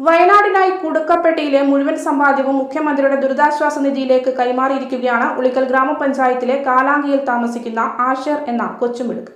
വയനാടിനായി കുടുക്കപ്പെട്ടിയിലെ മുഴുവൻ സമ്പാദ്യവും മുഖ്യമന്ത്രിയുടെ ദുരിതാശ്വാസ നിധിയിലേക്ക് കൈമാറിയിരിക്കുകയാണ് ഉളിക്കൽ ഗ്രാമപഞ്ചായത്തിലെ കാലാങ്കിയിൽ താമസിക്കുന്ന ആഷർ എന്ന കൊച്ചുമിടുക്ക്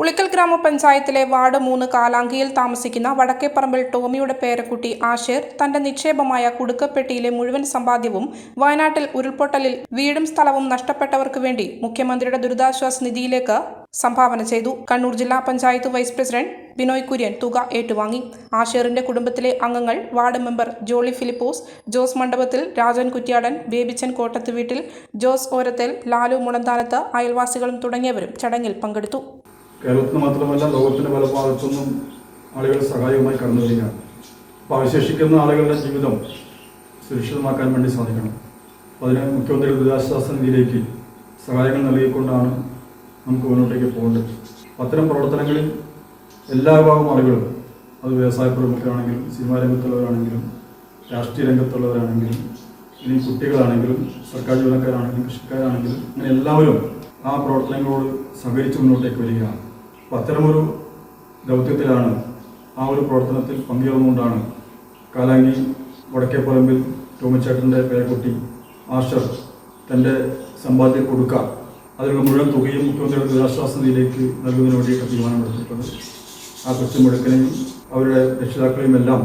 ഉളിക്കൽ ഗ്രാമപഞ്ചായത്തിലെ വാർഡ് മൂന്ന് കാലാങ്കിയിൽ താമസിക്കുന്ന വടക്കേപ്പറമ്പിൽ ടോമിയുടെ പേരക്കുട്ടി ആഷേർ തന്റെ നിക്ഷേപമായ കുടുക്കപ്പെട്ടിയിലെ മുഴുവൻ സമ്പാദ്യവും വയനാട്ടിൽ ഉരുൾപൊട്ടലിൽ വീടും സ്ഥലവും നഷ്ടപ്പെട്ടവർക്ക് വേണ്ടി മുഖ്യമന്ത്രിയുടെ ദുരിതാശ്വാസ നിധിയിലേക്ക് സംഭാവന ചെയ്തു. കണ്ണൂർ ജില്ലാ പഞ്ചായത്ത് വൈസ് പ്രസിഡന്റ് ബിനോയ് കുര്യൻ തുക ഏറ്റുവാങ്ങി. ആഷേറിന്റെ കുടുംബത്തിലെ അംഗങ്ങൾ വാർഡ് മെമ്പർ ജോളി ഫിലിപ്പോസ് ജോസ് മണ്ഡപത്തിൽ രാജൻ കുറ്റ്യാടൻ ബേബിച്ചൻ കോട്ടത്ത് വീട്ടിൽ ജോസ് ഓരത്തിൽ ലാലു മുളന്താനത്ത് അയൽവാസികളും തുടങ്ങിയവരും ചടങ്ങിൽ പങ്കെടുത്തു. കേരളത്തിന് മാത്രമല്ല ലോകത്തിന്റെ പല ഭാഗത്തുനിന്നും ആളുകൾ സഹായവുമായി കടന്നു വരികയാണ്. അപ്പോൾ അവശേഷിക്കുന്ന ആളുകളുടെ ജീവിതം സുരക്ഷിതമാക്കാൻ വേണ്ടി സാധിക്കണം. അപ്പോൾ അതിന് മുഖ്യമന്ത്രി ദുരിതാശ്വാസ നിധിയിലേക്ക് സഹായങ്ങൾ നൽകിക്കൊണ്ടാണ് നമുക്ക് മുന്നോട്ടേക്ക് പോകേണ്ടത്. അത്തരം പ്രവർത്തനങ്ങളിൽ എല്ലാ വിഭാഗം ആളുകളും അത് വ്യവസായ പ്രമുഖരാണെങ്കിലും സിനിമാ രംഗത്തുള്ളവരാണെങ്കിലും രാഷ്ട്രീയ രംഗത്തുള്ളവരാണെങ്കിലും ഇനി കുട്ടികളാണെങ്കിലും സർക്കാർ ജീവനക്കാരാണെങ്കിലും കൃഷിക്കാരാണെങ്കിലും അങ്ങനെ എല്ലാവരും ആ പ്രവർത്തനങ്ങളോട് സഹകരിച്ച് മുന്നോട്ടേക്ക് വരികയാണ്. അത്തരമൊരു ദൗത്യത്തിലാണ് ആ ഒരു പ്രവർത്തനത്തിൽ പങ്കുചേർന്നുകൊണ്ടാണ് കാലാങ്കി വടക്കേപ്പറമ്പിൽ ടോമിച്ചേട്ടന്റെ പേരക്കുട്ടി ആഷർ തന്റെ സമ്പാദ്യം കൊടുക്കുക അതിനുള്ള മുഴുവൻ തുകയും മുഖ്യമന്ത്രിയുടെ ദുരിതാശ്വാസ നിധിയിലേക്ക് നൽകുന്നതിന് വേണ്ടിയിട്ട് തീരുമാനമെടുത്തിട്ടുണ്ട്. ആ കൊച്ചുമുടക്കിനെയും അവരുടെ രക്ഷിതാക്കളെയും എല്ലാം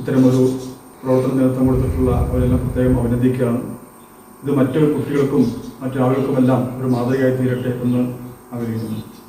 ഇത്തരമൊരു പ്രവർത്തന നേതൃത്വം കൊടുത്തിട്ടുള്ള അവരെല്ലാം പ്രത്യേകം അഭിനന്ദിക്കുകയാണ്. ഇത് മറ്റു കുട്ടികൾക്കും മറ്റു ആളുകൾക്കുമെല്ലാം ഒരു മാതൃകയായി തീരട്ടെ എന്ന് ആഗ്രഹിക്കുന്നു.